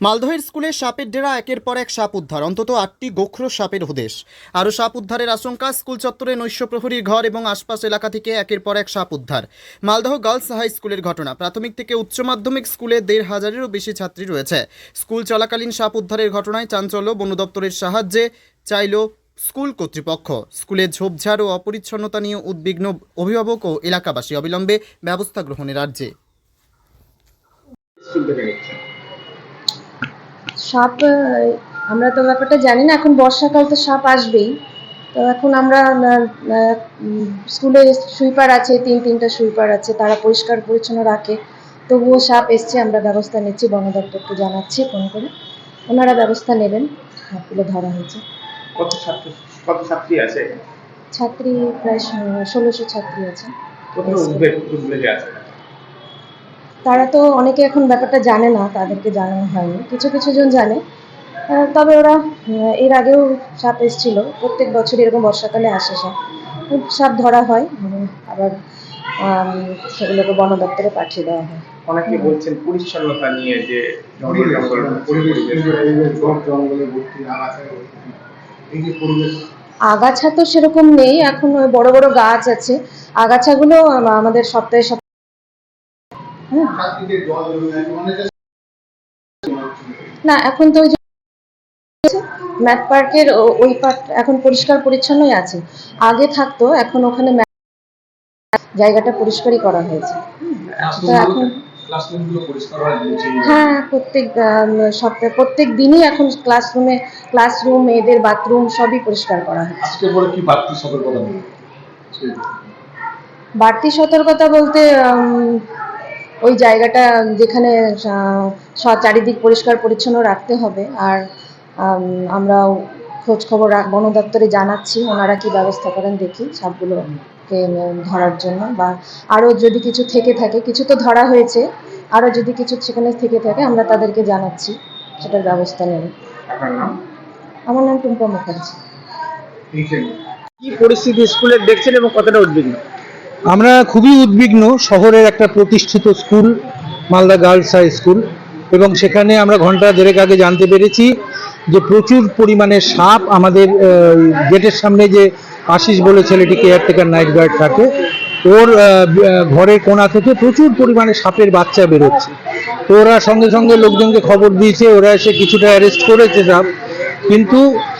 মালদহের স্কুলে সাপের ডেরা একের পর এক সাপ উদ্ধার, অন্তত আটটি গোখরো সাপের হদেশ আরও সাপ উদ্ধারের আশঙ্কা, স্কুল চত্বরে নৈশ প্রহরীর ঘর এবং আশপাশ এলাকা থেকে একের পর এক সাপ উদ্ধার। মালদহ গার্লস হাই স্কুলের ঘটনা, প্রাথমিক থেকে উচ্চ মাধ্যমিক স্কুলে দেড় হাজারেরও বেশি ছাত্রী রয়েছে। স্কুল চলাকালীন সাপ উদ্ধারের ঘটনায় চাঞ্চল্য, বন দপ্তরের সাহায্যে চাইল স্কুল কর্তৃপক্ষ। স্কুলে ঝোপঝাড় ও অপরিচ্ছন্নতা নিয়ে উদ্বিগ্ন অভিভাবক ও এলাকাবাসী। অবিলম্বে ব্যবস্থা গ্রহণের নিচ্ছে। সাপ আমরা তো ব্যাপারটা জানি না এখন বর্ষাকাল তো সাপ আসবেই। তো এখন আমরা স্কুলে সুইপার আছে তিন তিনটা সুইপার আছে তারা পরিষ্কার পরিচ্ছন্ন রাখে। তবুও সাপ এসছে আমরা ব্যবস্থা নিচ্ছি বন দপ্তরকে জানাচ্ছি ফোন করে। ওনারা ব্যবস্থা নেবেন সাপগুলো ধরা হয়েছে। কত ছাত্র কত ছাত্রী আছে? ছাত্রী প্রায় ষোলোশো ছাত্রী আছে? তারা তো অনেকে এখন ব্যাপারটা জানে না তাদেরকে জানানো হয়নি। কিছু কিছু জন জানে। তবে ওরা এর আগেও সাপ এসেছিল। প্রত্যেক বছর এরকম বর্ষাকালে আসে সাপ। সাপ ধরা হয় আবার সেগুলোকে বন দপ্তরে পাঠিয়ে দেওয়া হয়। অনেকে বলছেন পরিচ্ছন্নতা নিয়ে যে আগাছা তো সেরকম নেই এখন ওই বড় বড় গাছ আছে। আগাছাগুলো আমাদের সপ্তাহে সপ্তাহে হ্যাঁ চারদিকে জল জমে আছে অনেকে না এখন তো ওই ম্যাথ পার্কের ওই পার্ক এখন পরিষ্কার পরিচ্ছন্নই আছে। আগে থাকতো এখন ওখানে জায়গাটা পরিষ্কারই করা হয়েছে। এখন হ্যাঁ প্রত্যেক সপ্তাহে প্রত্যেক দিনই এখন ক্লাসরুমে ক্লাসরুম মেয়েদের বাথরুম সবই পরিষ্কার করা হয় আজকে পরে কি বাড়তি সতর্কতা বাড়তি সতর্কতা বলতে উম, ওই জায়গাটা যেখানে চারিদিক পরিষ্কার পরিচ্ছন্ন রাখতে হবে। আর আম, আমরাও খোঁজ খবর বন দপ্তরে জানাচ্ছি ওনারা কি ব্যবস্থা করেন দেখি সবগুলোকে ধরার জন্য। বা আরও যদি কিছু থেকে থাকে কিছু তো ধরা হয়েছে আরও যদি কিছু সেখানে থেকে থাকে আমরা তাদেরকে জানাচ্ছি সেটার ব্যবস্থা নেব আমার নাম টুম্পা মুখার্জি। কি পরিস্থিতি স্কুলের দেখছেন এবং কতটা উদ্বিগ্ন? আমরা খুবই উদ্বিগ্ন শহরের একটা প্রতিষ্ঠিত school, Malda girls high school, এবং সেখানে আমরা ঘণ্টা দেড়েক আগে জানতে পেরেছি যে প্রচুর পরিমাণে সাপ আমাদের গেটের সামনে যে আশিস বলে ছেলেটি কেয়ারটেকার নাইট গার্ড থাকে, ওর ঘরের কোণা থেকে প্রচুর পরিমাণে সাপের বাচ্চা বেরোচ্ছে। তো ওরা সঙ্গে সঙ্গে লোকজনকে খবর দিয়েছে, ওরা এসে কিছুটা অ্যারেস্ট করেছে সাপ, কিন্তু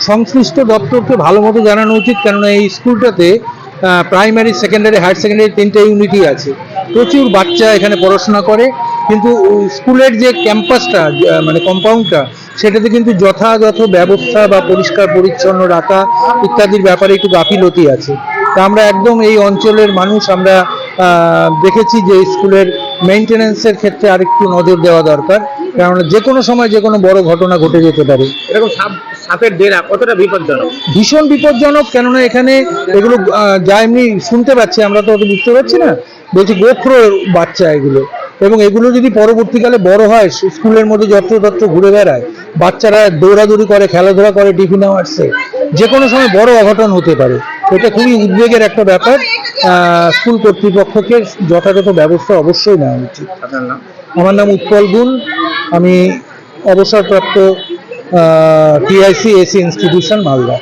সংশ্লিষ্ট দপ্তরকে ভালো মতো জানানো উচিত, কেননা এই স্কুলটাতে প্রাইমারি সেকেন্ডারি হায়ার সেকেন্ডারি তিনটে ইউনিটই আছে। প্রচুর বাচ্চা এখানে পড়াশোনা করে, কিন্তু স্কুলের যে ক্যাম্পাসটা মানে কম্পাউন্ডটা সেটাতে কিন্তু যথাযথ ব্যবস্থা বা পরিষ্কার, পরিচ্ছন্ন রাখা ইত্যাদির ব্যাপারে একটু গাফিলতি আছে। তা আমরা একদম এই অঞ্চলের মানুষ, আমরা দেখেছি যে স্কুলের মেনটেন্যান্সের ক্ষেত্রে আরেকটু নজর দেওয়া দরকার, কেননা যে কোনো সময় যে কোনো বড় ঘটনা ঘটে যেতে পারে। এরকম সাপের ডেরা কতটা বিপজ্জনক? ভীষণ বিপজ্জনক কেননা এখানে এগুলো যা এমনি শুনতে পাচ্ছি আমরা তো অত বুঝতে পারছি না বলছি গোখরো বাচ্চা এগুলো। এবং এগুলো যদি পরবর্তীকালে বড় হয় স্কুলের মধ্যে যত্রতত্র ঘুরে বেড়ায় বাচ্চারা দৌড়াদৌড়ি করে খেলাধুলা করে টিফিন আওয়ার্সে যে কোনো সময় বড় অঘটন হতে পারে। এটা খুবই উদ্বেগের একটা ব্যাপার স্কুল কর্তৃপক্ষকে যথাযথ ব্যবস্থা অবশ্যই নেওয়া উচিত। আমার নাম উৎপল গুণ আমি অবসরপ্রাপ্ত টিআইসি এসি ইনস্টিটিউশন মালদা।